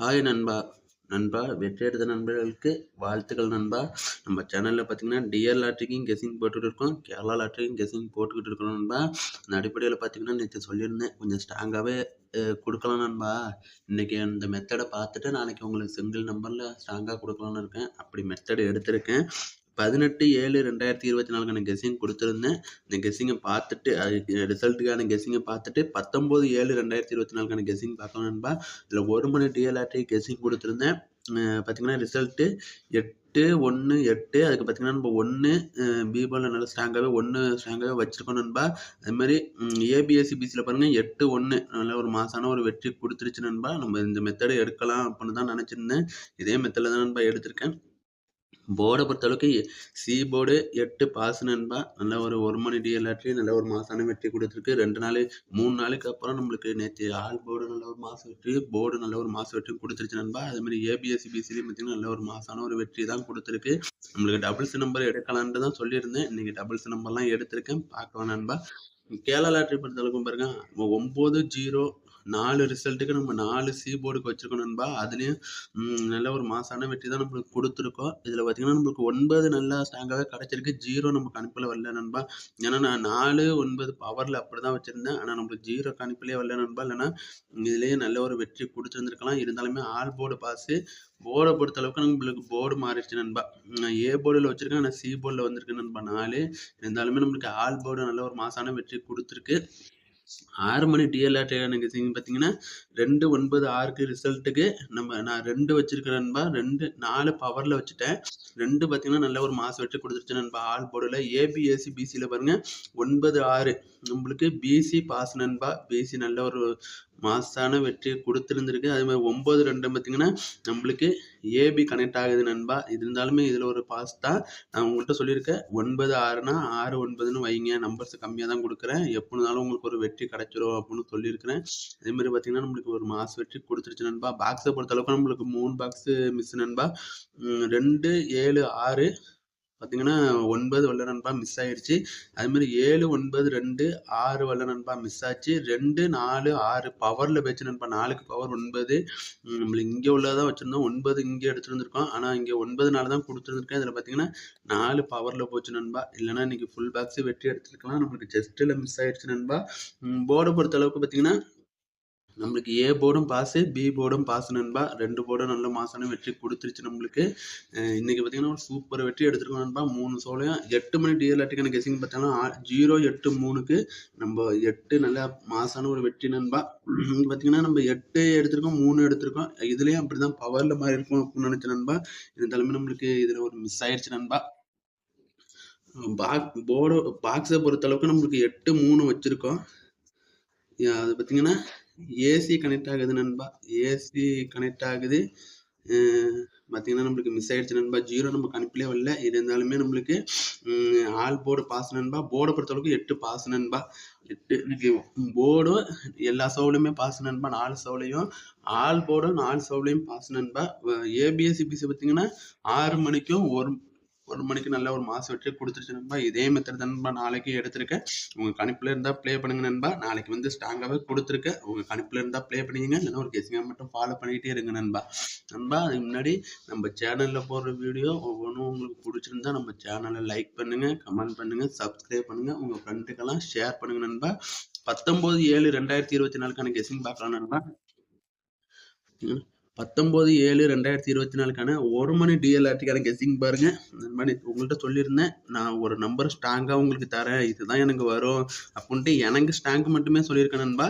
Hi நண்பா. நண்பா வெற்றி எடுத்த நண்பர்களுக்கு வாழ்த்துக்கள் நண்பா. நம்ம சேனலில் பார்த்தீங்கன்னா டிஎல் லாட்ரிக்கும் கெஸிங் போட்டுக்கிட்டு இருக்கோம் கேரளா லாட்ரிக்கும் கெஸிங் போட்டுக்கிட்டு இருக்கோம் நண்பா. அந்த அடிப்படையில் பார்த்தீங்கன்னா நேற்று சொல்லியிருந்தேன். கொஞ்சம் ஸ்ட்ராங்காகவே கொடுக்கலாம் நண்பா. இன்றைக்கி அந்த மெத்தடை பார்த்துட்டு நாளைக்கு உங்களுக்கு சிங்கிள் நம்பரில் ஸ்ட்ராங்காக கொடுக்கலான்னு இருக்கேன். அப்படி மெத்தடு எடுத்திருக்கேன். பதினெட்டு ஏழு ரெண்டாயிரத்தி இருபத்தி நாலுக்கான கெஸ்ஸிங் கொடுத்துருந்தேன். இந்த கெஸ்ஸிங்கை பார்த்துட்டு அது ரிசல்ட்டுக்கான கெஸ்ஸிங்கை பார்த்துட்டு பத்தொம்போது ஏழு ரெண்டாயிரத்தி இருபத்தி நாலுக்கான கெஸ்ஸிங் பார்க்கணும்பா இதில் ஒரு மணி டிஎல்ஆர்டி கெஸ்ஸிங் கொடுத்துருந்தேன். பார்த்தீங்கன்னா ரிசல்ட்டு எட்டு ஒன்று எட்டு அதுக்கு பார்த்தீங்கன்னா நம்ம ஒன்று பிபாலில் நல்லா ஸ்ட்ராங்காகவே ஒன்று ஸ்ட்ராங்காகவே வச்சுருக்கோம் நண்பா. அதுமாதிரி ஏபிஎஸ்சி பிசியில் பாருங்கள் எட்டு ஒன்று நல்ல ஒரு மாசான ஒரு வெற்றி கொடுத்துருச்சு நண்பா. நம்ம இந்த மெத்தடை எடுக்கலாம் அப்படின்னு தான் நினச்சிருந்தேன். இதே மெத்தடில் தான் நண்பா எடுத்திருக்கேன். போர்டை பொறுத்தளவுக்கு சி போர்டு எட்டு பாஸ் நண்பா. நல்ல ஒரு ஒரு மணி டிஎல்ஆட்ரி நல்ல ஒரு மாசான வெற்றி கொடுத்துருக்கு. ரெண்டு நாள் மூணு நாளுக்கு அப்புறம் நம்மளுக்கு நேற்று ஆல் போர்டு நல்ல ஒரு மாதம் வெற்றி போர்டு நல்ல ஒரு மாதம் வெற்றி கொடுத்துருச்சு நண்பா. அதேமாதிரி ஏபிஎஸ்சி பிசிலையும் பார்த்தீங்கன்னா நல்ல ஒரு மாசான ஒரு வெற்றி தான் கொடுத்துருக்கு. நம்மளுக்கு டபுள்ஸ் நம்பர் எடுக்கலான்ட்டு தான் சொல்லியிருந்தேன். இன்றைக்கி டபுள்ஸ் நம்பர்லாம் எடுத்திருக்கேன். பார்க்கலாம் நண்பா. கேரளா லாட்ரி பொறுத்தளவுக்கும் பாருங்க ஒம்பது ஜீரோ நாலு ரிசல்ட்டுக்கு நம்ம நாலு சி போர்டுக்கு வச்சுருக்கோம் நண்பா. அதுலேயும் நல்ல ஒரு மாசான வெற்றி தான் நம்மளுக்கு கொடுத்துருக்கோம். இதில் பார்த்திங்கன்னா நம்மளுக்கு ஒன்பது நல்லா ஸ்ட்ராங்காகவே கிடச்சிருக்கு. ஜீரோ நம்ம கணிப்பில் வரல நண்பா. ஏன்னா நான் நாலு ஒன்பது பவரில் அப்படி தான் வச்சுருந்தேன். ஆனால் நம்மளுக்கு ஜீரோ கணிப்பிலே வரல நண்பா. இல்லைன்னா இதுலேயே நல்ல ஒரு வெற்றி கொடுத்துருந்துருக்கலாம். இருந்தாலுமே ஆல் போர்டு பாஸு போர்டை பொறுத்த அளவுக்கு நம்மளுக்கு போர்டு மாறிடுச்சு நண்பா. நான் ஏ போர்டில் வச்சுருக்கேன். ஆனால் சி போர்டில் வந்திருக்கு நண்பா நாலு. இருந்தாலுமே நம்மளுக்கு ஆல் போர்டு நல்ல ஒரு மாசான வெற்றி கொடுத்துருக்கு. ஆறு மணி டிஎல்ஆர் எனக்கு பார்த்தீங்கன்னா ரெண்டு ஒன்பது ஆறுக்கு ரிசல்ட்டுக்கு நம்ம நான் ரெண்டு வச்சிருக்கிறேன் நண்பா ரெண்டு நாலு பவரில் வச்சுட்டேன். ரெண்டு பார்த்தீங்கன்னா நல்ல ஒரு மாதம் வெற்றி கொடுத்துருச்சு நண்பா ஆல் போர்டில் ஏபிஎஸ்சி பிசியில் பாருங்கள் ஒன்பது ஆறு. நம்மளுக்கு பிசி பாஸ் நண்பா. பிசி நல்ல ஒரு மாசான வெற்றியை கொடுத்துருந்துருக்கு. அதே மாதிரி ஒம்பது ரெண்டு பார்த்தீங்கன்னா நம்மளுக்கு ஏபி கனெக்ட் ஆகுது நண்பா. இது இருந்தாலுமே இதில் ஒரு பாஸ் தான். நான் உங்கள்கிட்ட சொல்லியிருக்கேன். ஒன்பது ஆறுனா ஆறு ஒன்பதுன்னு வைங்க. நம்பர்ஸ் கம்மியாக தான் கொடுக்குறேன். எப்படினாலும் உங்களுக்கு ஒரு வெற்றி கிடைச்சிரும் அப்படின்னு சொல்லியிருக்கிறேன். அதே மாதிரி பார்த்தீங்கன்னா நம்மளுக்கு ஒரு மாச வெற்றி கொடுத்துருச்சு நண்பா. பாக்ஸை பொறுத்தளவுக்கு நம்மளுக்கு மூணு பாக்ஸு மிஸ் நண்பா. ரெண்டு ஏழு ஆறு பார்த்தீங்கன்னா ஒன்பது வல்ல நண்பா மிஸ் ஆயிடுச்சு அதுமாதிரி ஏழு ஒன்பது ரெண்டு ஆறு வல்ல நண்பா மிஸ் ஆச்சு. ரெண்டு நாலு ஆறு பவரில் வச்சு நண்பா. நாலுக்கு பவர் ஒன்பது. நம்மளுக்கு இங்கே உள்ளதான் வச்சுருந்தோம். ஒன்பது இங்கே எடுத்துருந்துருக்கோம். ஆனால் இங்கே ஒன்பது நாள் தான் கொடுத்துருந்துருக்கேன். இதில் பார்த்தீங்கன்னா நாலு பவரில் போச்சு நண்பா. இல்லைனா இன்றைக்கி ஃபுல் பாக்ஸு வெற்றி எடுத்துருக்கலாம். நம்மளுக்கு செஸ்ட்டில் மிஸ் ஆயிடுச்சு நண்பா. போர்டை பொறுத்த அளவுக்கு பார்த்தீங்கன்னா நம்மளுக்கு ஏ போர்டும் பாஸு பி போர்டும் பாஸ் நண்பா. ரெண்டு போர்டும் நல்ல மாசான வெற்றி கொடுத்துருச்சு நம்மளுக்கு. இன்றைக்கி பார்த்தீங்கன்னா ஒரு சூப்பர் வெற்றி எடுத்துருக்கோம் நண்பா. மூணு சோலையும் எட்டு மணி டிஎல்ஆர்டிக்கான கெஸிங் பார்த்தோம்னா ஜீரோ எட்டு மூணுக்கு நம்ம எட்டு நல்ல மாசான ஒரு வெற்றி நண்பா. பார்த்தீங்கன்னா நம்ம எட்டு எடுத்திருக்கோம் மூணு எடுத்திருக்கோம். இதுலேயும் அப்படி தான் பவரில் மாதிரி இருக்கும் அப்படின்னு நினச்ச நண்பா. இருந்தாலுமே நம்மளுக்கு இதில் ஒரு மிஸ் ஆயிடுச்சு நண்பா. பாக் போர்டு பாக்ஸை பொறுத்தளவுக்கு நம்மளுக்கு எட்டு மூணு வச்சுருக்கோம். அது பார்த்திங்கன்னா ஏசி கனெக்ட் ஆகுது நண்பா. ஏசி கனெக்ட் ஆகுது. பார்த்தீங்கன்னா நம்மளுக்கு மிஸ் ஆகிடுச்சு நண்பா. ஜீரோ நம்ம கணிப்பிலே வரல. இருந்தாலுமே நம்மளுக்கு ஆல் போர்டு பாஸ் நண்பா. போர்டை பொறுத்தளவுக்கு எட்டு பாஸ் நண்பா. எட்டு இன்னைக்கு போர்டும் எல்லா சவுலையுமே பாஸ் நண்பா. நாலு சவுலையும் ஆல் போர்டும் நாலு சவுலையும் பாஸ் நண்பா. ஏபிஎஸ்சி பிசி பார்த்தீங்கன்னா ஆறு மணிக்கும் ஒரு ஒரு மணிக்கு நல்ல ஒரு மாசம் வெற்றி கொடுத்துருச்சு நண்பா. இதே மெத்தட் நண்பா நாளைக்கு எடுத்திருக்கேன். உங்கள் கணிப்பில் இருந்தால் ப்ளே பண்ணுங்க நண்பா. நாளைக்கு வந்து ஸ்ட்ராங்காகவே கொடுத்துருக்கேன். உங்கள் கணிப்பில் இருந்தால் ப்ளே பண்ணிக்கங்க. இல்லைன்னா ஒரு கெஸிங்காக மட்டும் ஃபாலோ பண்ணிகிட்டே இருங்க நண்பா. நண்பா அதுக்கு முன்னாடி நம்ம சேனலில் போடுற வீடியோ ஒவ்வொன்றும் உங்களுக்கு பிடிச்சிருந்தா நம்ம சேனலை லைக் பண்ணுங்கள் கமெண்ட் பண்ணுங்கள் சப்ஸ்கிரைப் பண்ணுங்கள் உங்கள் ஃப்ரெண்டுக்கெல்லாம் ஷேர் பண்ணுங்க நண்பா. பத்தொம்போது ஏழு ரெண்டாயிரத்தி இருபத்தி நாலுக்கான கெசிங் பார்க்கலாம் நண்பா. பத்தொம்போது ஏழு ரெண்டாயிரத்தி இருபத்தி நாலுக்கான ஒரு மணி டிஎல்ஆர்டிக்கான கெஸ்ஸிங் பாருங்கள் இந்த மாதிரி உங்கள்கிட்ட சொல்லியிருந்தேன். நான் ஒரு நம்பர் ஸ்ட்ராங்காக உங்களுக்கு தரேன். இதுதான் எனக்கு வரும் அப்படின்ட்டு எனக்கு ஸ்ட்ராங்க் மட்டுமே சொல்லியிருக்கேன் நண்பா.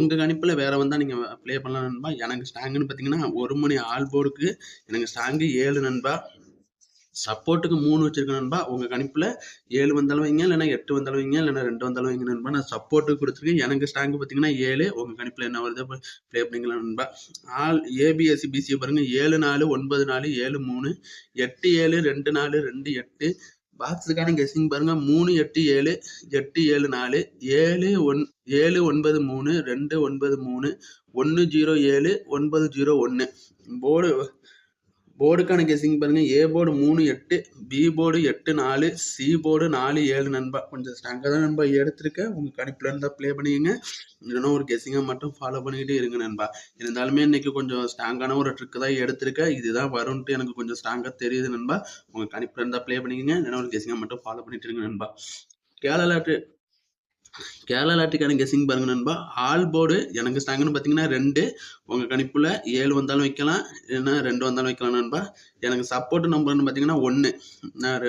உங்கள் கணிப்பில் வேறு வந்தால் நீங்கள் ப்ளே பண்ணலாம் நண்பா. எனக்கு ஸ்ட்ராங்குன்னு பார்த்தீங்கன்னா ஒரு மணி ஆல் போர்டுக்கு எனக்கு ஸ்ட்ராங்கு ஏழு நண்பா. சப்போர்ட்டுக்கு மூணு வச்சிருக்கேன் நண்பா. உங்கள் கணிப்பில் ஏழு வந்தாலும் வைங்க இல்லைனா எட்டு வந்தாலும் வைங்க இல்லைனா ரெண்டு வந்தாலும் வைங்க நண்பா. நான் சப்போர்ட்டுக்கு கொடுத்துருக்கேன். எனக்கு ஸ்டாங்கு பார்த்தீங்கன்னா ஏழு. உங்கள் கணிப்பில் என்ன வருது? ப்ளே பண்ணிக்கலாம் நண்பா. ஆல் ஏபிஎஸ்சி பிசியை பாருங்கள் ஏழு நாலு ஒன்பது நாலு ஏழு மூணு எட்டு ஏழு ரெண்டு நாலு ரெண்டு எட்டு. பாக்ஸுக்கான கெஸிங் பாருங்கள் மூணு எட்டு ஏழு எட்டு ஏழு நாலு ஏழு ஒன் ஏழு ஒன்பது மூணு ரெண்டு ஒன்பது மூணு ஒன்று ஜீரோ ஏழு ஒன்பது ஜீரோ ஒன்று போர்டு போர்டுக்கான கெஸிங் பாருங்கள் ஏ போர்டு மூணு எட்டு பி போர்டு எட்டு நாலு சி போர்டு நாலு ஏழு நண்பா. கொஞ்சம் ஸ்ட்ராங்காக தான் நண்பா எடுத்திருக்கேன் உங்கள் கணிப்பில் இருந்தால் ப்ளே பண்ணிக்கங்க. இல்லைன்னா ஒரு கெஸிங்காக மட்டும் ஃபாலோ பண்ணிக்கிட்டே இருங்க நண்பா. இருந்தாலுமே இன்றைக்கி கொஞ்சம் ஸ்ட்ராங்கான ஒரு ட்ரிக்கு தான் எடுத்திருக்கேன் இதுதான் வரும்ன்ட்டு எனக்கு கொஞ்சம் ஸ்ட்ராங்காக தெரியுது நண்பா. உங்கள் கணிப்பில் இருந்தால் ப்ளே பண்ணிக்கங்க. இல்லைன்னா ஒரு கெஸிங்காக மட்டும் ஃபாலோ பண்ணிட்டு இருங்க நண்பா. கேரளாட்டு கேரளா லாட்டுக்கான கெஸிங் பாருங்க நண்பா. ஆல் போர்டு எனக்கு ஸ்டாங்குன்னு பார்த்தீங்கன்னா ரெண்டு உங்கள் கணிப்பில் ஏழு வந்தாலும் வைக்கலாம் இல்லைன்னா ரெண்டு வந்தாலும் வைக்கலாம் நண்பா. எனக்கு சப்போர்ட் நம்பர்னு பார்த்தீங்கன்னா ஒன்று நான்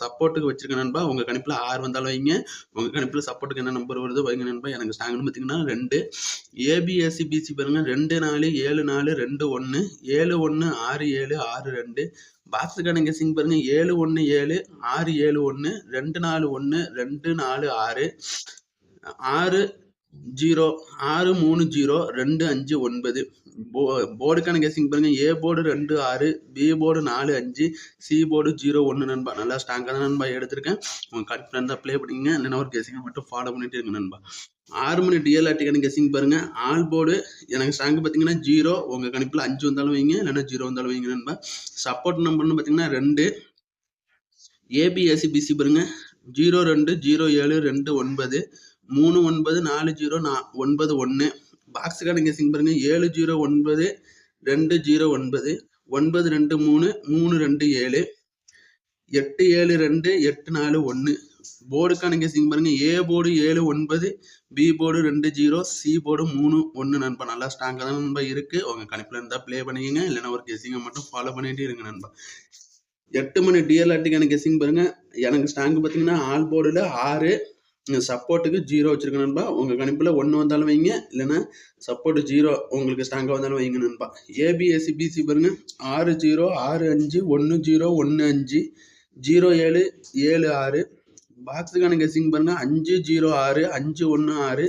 சப்போர்ட்டுக்கு வச்சுருக்கேன் நண்பா. உங்கள் கணிப்பில் ஆறு வந்தாலும் வைங்க. உங்கள் கணிப்பில் சப்போர்ட்டுக்கு என்ன நம்பர் வருதோ வைங்க நண்பா. எனக்கு ஸ்டாங்குன்னு பார்த்தீங்கன்னா ரெண்டு. ஏபிஎஸ்சி பிசி பாருங்கள் ரெண்டு நாலு ஏழு நாலு ரெண்டு ஒன்று ஏழு ஒன்று ஆறு ஏழு ஆறு ரெண்டு. பாக்ஸுக்கான கெஸிங் பாருங்கள் ஏழு ஒன்று ஏழு ஆறு ஏழு ஒன்று ரெண்டு நாலு ஒன்று ரெண்டு நாலு ஆறு. ஆறு ஜீரோ ஆறு மூணு ஜீரோ ரெண்டு அஞ்சு ஒன்பது. போ போர்டுக்கான கெஸிங் பாருங்கள் ஏ போர்டு ரெண்டு ஆறு பி போர்டு நாலு அஞ்சு சி போர்டு ஜீரோ ஒன்று நண்பா. நல்லா ஸ்ட்ராங்காக தான் நண்பா எடுத்திருக்கேன். உங்கள் கரெக்டாக இருந்தால் ப்ளே பண்ணிங்க இல்லைன்னா ஒரு கெஸிங்கை மட்டும் ஃபாலோ பண்ணிட்டு இருங்க நண்பா. ஆறு மணி டிஎல்ஆர்டிக்கான கெஸிங் பாருங்கள் ஆல் போர்டு எனக்கு ஸ்ட்ராங்கு பார்த்தீங்கன்னா ஜீரோ உங்கள் கணிப்பில் அஞ்சு வந்தாலும் வைங்க. இல்லைன்னா ஜீரோ வந்தாலும் வைங்க நண்பா. சப்போர்ட் நம்பர்னு பார்த்தீங்கன்னா ரெண்டு. ஏபிஎஸ்சி பிசி பாருங்கள் ஜீரோ ரெண்டு ஜீரோ ஏழு ரெண்டு ஒன்பது. மூணு ஒன்பது நாலு ஜீரோ நா ஒன்பது ஒன்று பாக்ஸுக்கான கேசிங் பாருங்கள் ஏழு ஜீரோ ஒன்பது ரெண்டு ஜீரோ ஒன்பது ஒன்பது ரெண்டு மூணு மூணு ரெண்டு ஏழு எட்டு ஏழு ரெண்டு எட்டு நாலு ஒன்று போர்டுக்கான கேசிங் பாருங்கள் ஏ போர்டு ஏழு ஒன்பது பி போர்டு ரெண்டு ஜீரோ சி போர்டு மூணு ஒன்று நண்பா. நல்லா ஸ்ட்ராங்காக தான் நண்பா இருக்குது உங்கள் கணிப்பில் இருந்தால் ப்ளே பண்ணிக்கங்க. இல்லைன்னா ஒரு கெஸிங்கை மட்டும் ஃபாலோ பண்ணிகிட்டே இருங்க நண்பா. எட்டு மணி டிஎல்ஆர்டிக்கான கெஸிங் பாருங்கள் எனக்கு ஸ்டாங்கு பார்த்தீங்கன்னா ஆல் போர்டில் ஆறு சப்போர்ட்டுக்கு ஜீரோ வச்சுருக்க நண்பா. உங்கள் கணிப்பில் ஒன்று வந்தாலும் வைங்க. இல்லைன்னா சப்போர்ட் ஜீரோ உங்களுக்கு ஸ்ட்ராங்காக வந்தாலும் வைங்க நண்பா. ஏபிஎஸ்சி பிசி பாருங்கள் ஆறு ஜீரோ ஆறு அஞ்சு ஒன்று ஜீரோ ஒன்று அஞ்சு ஜீரோ ஏழு ஏழு ஆறு. பாக்ஸுக்கான கெஸிங் பாருங்கள் அஞ்சு ஜீரோ ஆறு அஞ்சு ஒன்று ஆறு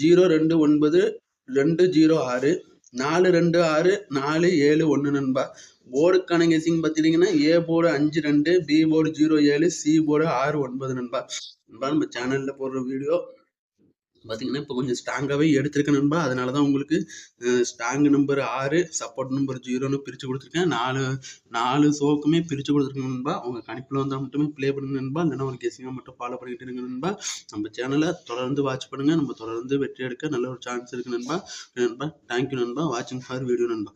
ஜீரோ ரெண்டு ஒன்பது ரெண்டு ஜீரோ ஆறு நாலு ரெண்டு ஆறு நாலு ஏழு ஒன்று நண்பா. போர்டுக்கான கெஸிங் பார்த்துட்டிங்கன்னா ஏ போர்டு அஞ்சு ரெண்டு பி போர்டு ஜீரோ ஏழு சி போர்டு ஆறு ஒன்பது நண்பா. நண்பா நம்ம சேனலில் போடுற வீடியோ பார்த்தீங்கன்னா இப்போ கொஞ்சம் ஸ்ட்ராங்காகவே எடுத்திருக்கேன் நண்பா. அதனால தான் உங்களுக்கு ஸ்ட்ராங் நம்பர் ஆறு சப்போர்ட் நம்பர் ஜீரோன்னு பிரித்து கொடுத்துருக்கேன். நாலு நாலு ஷோக்குமே பிரித்து கொடுத்துருக்கேன் நண்பா. உங்கள் கணிப்பில் வந்தால் மட்டுமே ப்ளே பண்ணுங்க நண்பா. இல்லைன்னா ஒரு கெஸிங்காக மட்டும் ஃபாலோ பண்ணிக்கிட்டு இருங்க நண்பா. நம்ம சேனலை தொடர்ந்து வாட்ச் பண்ணுங்கள் நம்ம தொடர்ந்து வெற்றி எடுக்க நல்ல ஒரு சான்ஸ் இருக்குது நண்பா. நண்பா தேங்க்யூ நண்பா. வாட்சிங் ஃபார் வீடியோ நண்பா.